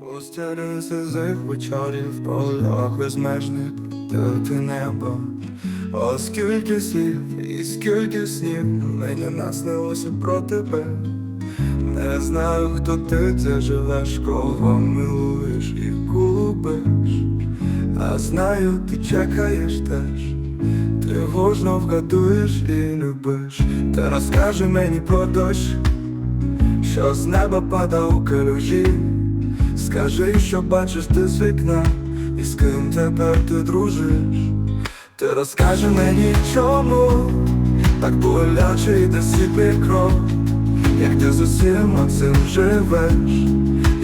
Постери сизих вечорів, полях безмежних, ти небо. О, скільки слів і скільки снів мені наснилося про тебе. Не знаю, хто ти це живеш, кого милуєш і купиш. А знаю, ти чекаєш теж, тривожно вгадуєш і любиш. Та розкажи мені про дощ, що з неба пада у калюжі. Скажи, що бачиш ти з вікна, і з ким тепер ти дружиш. Ти розкажи мені, чому так боляче йде світлий кров, як ти з усім цим живеш,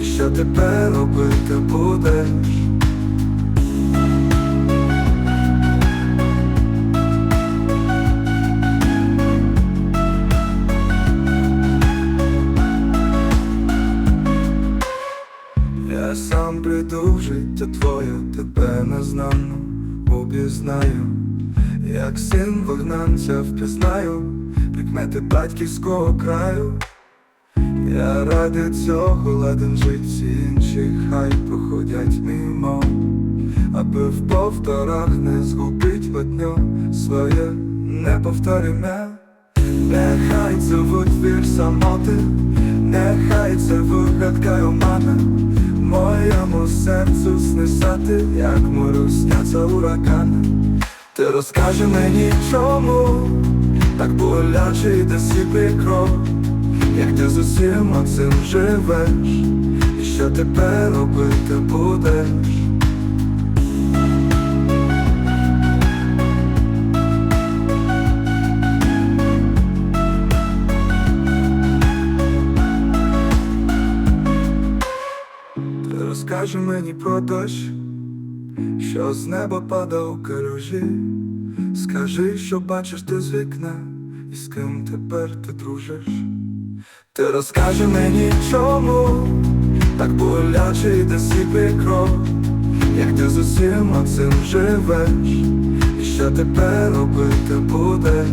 і що тепер робити будеш. Я сам прийду в життя твоє, тебе незнано обізнаю, як син вигнанця впізнаю, прикмети батьківського краю. Я ради цього ладен жить, інші хай проходять мимо, аби в повторах не згубить водню своє неповториме. Нехай це витвір самоти, нехай це вигадка омана Моєму серцю снисати, як морю сняться уракан. Ти розкажи мені, чому так боляче йде світлий кров, як ти з усім цим живеш, і що тепер робити будеш? Ти розкажи мені про дощ, що з неба пада у калюжі. Скажи, що бачиш ти з вікна, і з ким тепер ти дружиш. Ти розкажи мені, чому так боляче йде світлий кров, як ти з усім цим живеш, і що тепер робити будеш.